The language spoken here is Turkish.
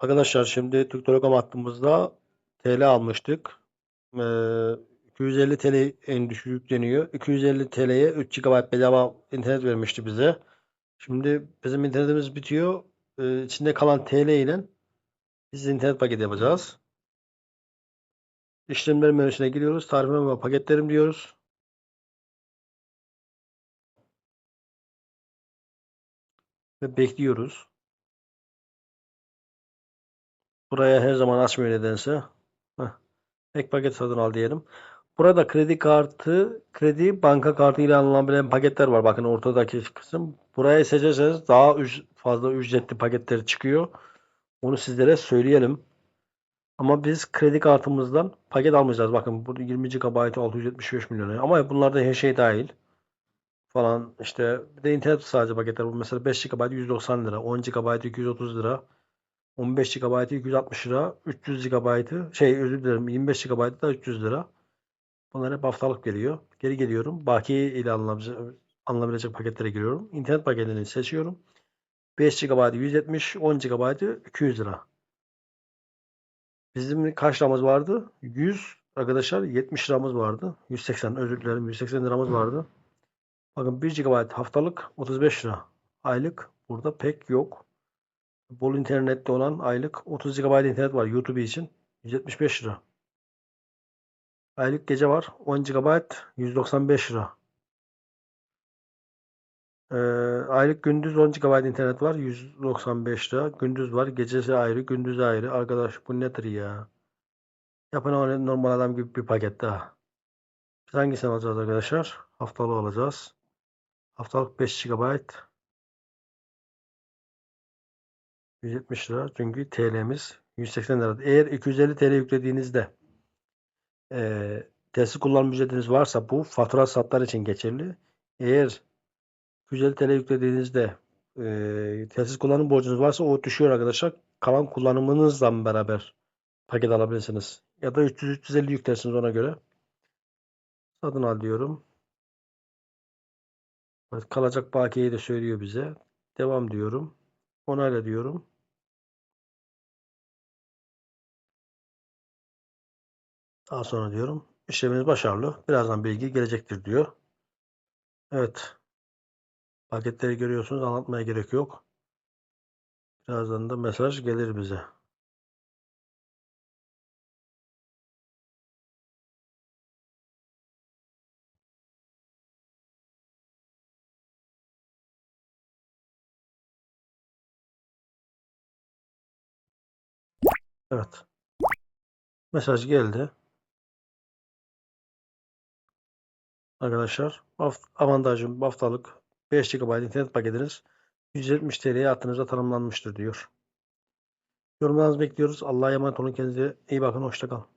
Arkadaşlar şimdi Türk Telekom hattımızda TL almıştık. Ee, 250 TL en düşük yükleniyor. 250 TL'ye 3 GB bedava internet vermişti bize. Şimdi bizim internetimiz bitiyor. Ee, içinde kalan TL ile biz internet paketi yapacağız. İşlemler menüsüne giriyoruz. Tarifime ve paketlerim diyoruz. Ve bekliyoruz. Buraya her zaman açmıyor nedense. Heh. Ek paket satın al diyelim. Burada kredi kartı, kredi banka kartı ile alınabilen paketler var. Bakın ortadaki kısım. Burayı seçerseniz daha üc- fazla ücretli paketler çıkıyor. Onu sizlere söyleyelim. Ama biz kredi kartımızdan paket almayacağız. Bakın burada 20 GB 675 milyon. Ama bunlarda her şey dahil. Falan işte bir de internet sadece paketler. Bu mesela 5 GB 190 lira, 10 GB 230 lira. 15 GB 260 lira, 300 GB şey özür dilerim 25 GB da 300 lira. Bunlar hep haftalık geliyor. Geri geliyorum. Baki ile alınabilecek paketlere giriyorum. İnternet paketini seçiyorum. 5 GB 170, 10 GB 200 lira. Bizim kaç liramız vardı? 100 arkadaşlar 70 liramız vardı. 180 özür dilerim 180 liramız vardı. Bakın 1 GB haftalık 35 lira. Aylık burada pek yok. Bol internette olan aylık 30 GB internet var YouTube için. 175 lira. Aylık gece var. 10 GB 195 lira. Ee, aylık gündüz 10 GB internet var. 195 lira. Gündüz var. Gecesi ayrı. Gündüz ayrı. Arkadaş bu nedir ya? Yapın normal adam gibi bir paket daha. Biz hangisini alacağız arkadaşlar? Haftalık alacağız. Haftalık 5 GB 170 lira. Çünkü TL'miz 180 lira. Eğer 250 TL yüklediğinizde e, tesis kullanım ücretiniz varsa bu fatura satlar için geçerli. Eğer 250 TL yüklediğinizde e, tesis kullanım borcunuz varsa o düşüyor arkadaşlar. Kalan kullanımınızla beraber paket alabilirsiniz. Ya da 300-350 yüklersiniz ona göre. Satın al diyorum. Kalacak bakiyeyi de söylüyor bize. Devam diyorum. Onayla diyorum. Daha sonra diyorum. İşleminiz başarılı. Birazdan bilgi gelecektir diyor. Evet. Paketleri görüyorsunuz. Anlatmaya gerek yok. Birazdan da mesaj gelir bize. Evet. Mesaj geldi. Arkadaşlar avantajım haftalık 5 GB internet paketiniz 170 TL'ye hattınıza tanımlanmıştır diyor. Yorumlarınızı bekliyoruz. Allah'a emanet olun. Kendinize iyi bakın. Hoşça kalın.